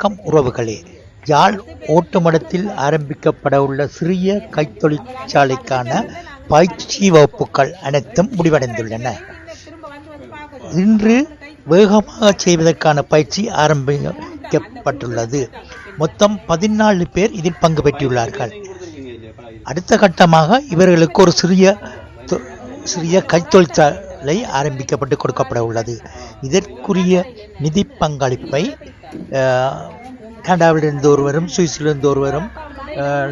வணக்கம் உறவுகளே. யாழ் ஓட்டுமடத்தில் ஆரம்பிக்கப்பட உள்ள சிறிய கைத்தொழிற்சாலைக்கான பயிற்சி வகுப்புகள் அனைத்தும் முடிவடைந்துள்ளன. இன்று வேகமாக செய்வதற்கான பயிற்சி ஆரம்பிக்கப்பட்டுள்ளது. மொத்தம் பதினாலு பேர் இதில் பங்கு பெற்றுள்ளார்கள். அடுத்த கட்டமாக இவர்களுக்கு ஒரு சிறிய சிறிய கைத்தொழிற்சாலை கைத்தொழிற்சாலை ஆரம்பிக்கப்பட்டு கொடுக்கப்பட உள்ளது. இதற்குரிய நிதி பங்களிப்பை கனடாவிலிருந்து ஒருவரும் சுவிஸிலிருந்து ஒருவரும்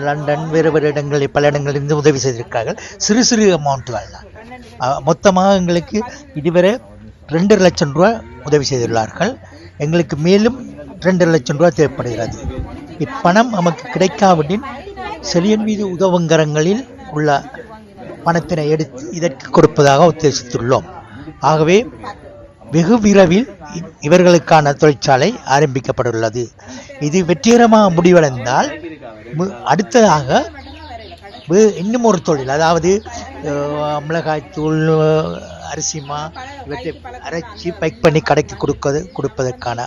லண்டன் வேறு வேறு இடங்களில் பல இடங்களிலிருந்து உதவி செய்திருக்கிறார்கள். சிறு சிறு அமௌண்ட்டுகள் தான். மொத்தமாக எங்களுக்கு இதுவரை ரெண்டு லட்சம் ரூபா உதவி செய்துள்ளார்கள். எங்களுக்கு மேலும் ரெண்டு லட்சம் ரூபா தேவைப்படுகிறது. இப்பணம் நமக்கு கிடைக்காவிடின் செலியன் மீது உதவுங்கரங்களில் உள்ள பணத்தினை எடுத்து இதற்கு கொடுப்பதாக உத்தேசித்துள்ளோம். ஆகவே வெகு விரைவில் இவர்களுக்கான தொழிற்சாலை ஆரம்பிக்கப்பட்டுள்ளது இது வெற்றிகரமாக முடிவடைந்தால் மு- அடுத்ததாக இன்னும் ஒரு தொழில் அதாவது மிளகாய்த்தூள் அரிசிமா இவற்றை அரைச்சி பைக் பண்ணி கடைக்கு கொடுப்பது கொடுப்பதற்கான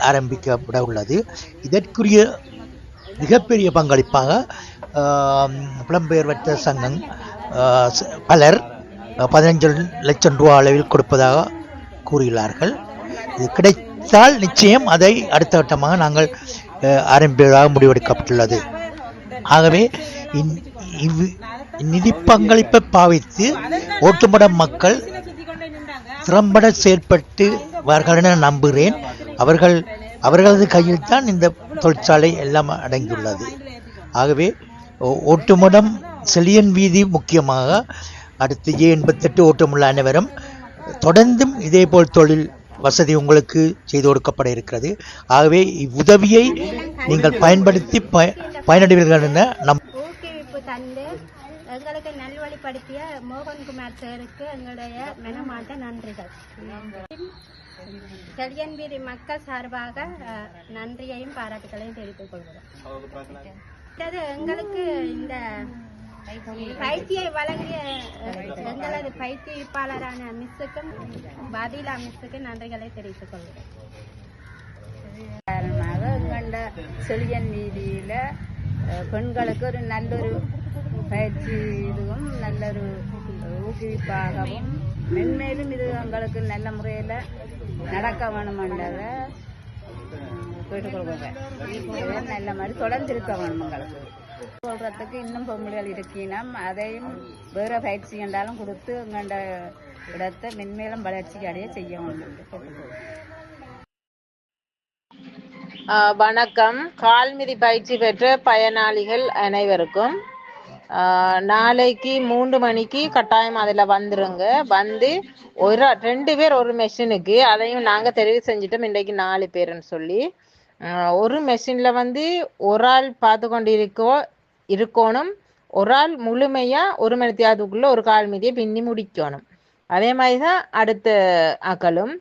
ஆரம்பிக்கப்பட உள்ளது இதற்குரிய மிகப்பெரிய பங்களிப்பாக புலம்பெயர்வற்ற சங்கம் பலர் பதினஞ்சு லட்சம் ரூபா அளவில் கொடுப்பதாக கூறியுள்ளார்கள் இது கிடைத்தால் நிச்சயம் அதை அடுத்த கட்டமாக நாங்கள் ஆரம்பிப்பதாக முடிவெடுக்கப்பட்டுள்ளது. ஆகவே இவ் நிதி பங்களிப்பை பாவித்து ஒட்டுமொத்த மக்கள் திறம்பட செயற்பட்டு வார்கள் என நம்புகிறேன். அவர்கள் அவர்களது கையில் தான் இந்த தொழிற்சாலை எல்லாம் அடங்கியுள்ளது. ஆகவே ஒ- செலியன் வீதி முக்கியமாக அடுத்து ஏ எண்பத்தெட்டு ஓட்டமுள்ள அனைவரும் தொடர்ந்தும் இதேபோல் தொழில் வசதி உங்களுக்கு செய்து கொடுக்கப்பட இருக்கிறது. ஆகவே இவ்வுதவியை நீங்கள் பயன்படுத்தி பய பயனடைவீர்கள் என நம் ஊக்குவிப்பு எங்களுக்கு நல்வழிப்படுத்திய மோகன்குமார் சாருக்கு எங்களுடைய மனமார்ந்த நன்றிகள். செழியன் வீதி மக்கள் சார்பாக நன்றியையும் பாராட்டுகளையும் தெரிவித்துக் கொள்கிறோம். எங்களுக்கு இந்த பயிற்சியை வழங்கிய எங்களது பயிற்சிப்பாளரான மிஸ்ஸுக்கும் பதிலா மிஸ்ஸுக்கும் நன்றிகளை தெரிவித்துக் கொள்கிறேன். காரணமாக எங்கண்ட செழியன் வீதியில பெண்களுக்கு ஒரு நல்லொரு பயிற்சி இதுவும் நல்லொரு ஊக்குவிப்பாகவும் மென்மேலும் இது எங்களுக்கு நல்ல முறையில் நடக்க வேணுமென்றதை கேட்டுக்கொள்கிறேன். இதை நல்ல மாதிரி தொடர்ந்து இருக்க வேணும் எங்களுக்கு. சொல்றதுக்கு இன்னும் பொம்பளைகள் இருக்கினோம். அதையும் வேற பயிற்சி என்றாலும் கொடுத்து எங்கண்ட இடத்தை மென்மேலும் வளர்ச்சி அடைய செய்ய வேண்டும். ஆஹ் வணக்கம். கால்மிதி பயிற்சி பெற்ற பயனாளிகள் அனைவருக்கும். ஆஹ் நாளைக்கு மூன்று மணிக்கு கட்டாயம் அதில் வந்துருங்க. வந்து ஒரு ரெண்டு பேர் ஒரு மெஷினுக்கு அதையும் நாங்கள் தெரிவு செஞ்சிட்டோம். இன்றைக்கு நாலு பேருன்னு சொல்லி. ஒரு மெஷினில் வந்து ஒரு ஆள் பார்த்து கொண்டு இருக்கோ இருக்கணும். ஒரு ஆள் முழுமையாக ஒரு மணி தேதிக்குள்ளே ஒரு கால் மீதியை பின்னி முடிக்கணும். அதே மாதிரி தான் அடுத்த ஆக்களும்.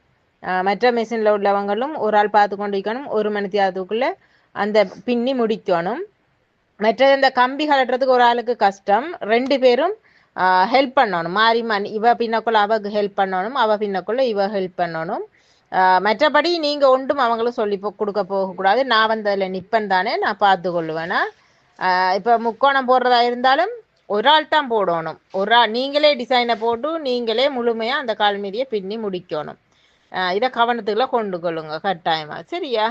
மற்ற மெஷினில் உள்ளவங்களும் ஒரு ஆள் பார்த்து கொண்டு இருக்கணும் ஒரு மணி தேதிக்குள்ளே அந்த பின்னி முடிக்கணும். மற்ற இந்த கம்பி கலட்டுறதுக்கு ஒரு ஆளுக்கு கஷ்டம். ரெண்டு பேரும் ஹெல்ப் பண்ணணும். மாறி மாறி இவ பின்னக்குள்ள அவக்கு ஹெல்ப் பண்ணணும் அவ பின்னக்குள்ள இவ ஹெல்ப் பண்ணணும். மற்றபடி நீங்க ஒன்றும் அவங்களும் சொல்லி கொடுக்க போகக்கூடாது. நான் வந்து அதில் நிப்பன் தானே நான் பார்த்து கொள்ளுவேனா இப்ப முக்கோணம் போடுறதா இருந்தாலும் ஒரு ஆள் தான் போடணும். ஒரு ஆள் நீங்களே டிசைனை போட்டு நீங்களே முழுமையா அந்த கால் மீதியை பின்னி முடிக்கணும். இதை கவனத்துக்குள்ள கொண்டு கொள்ளுங்க கட்டாயமா. சரியா?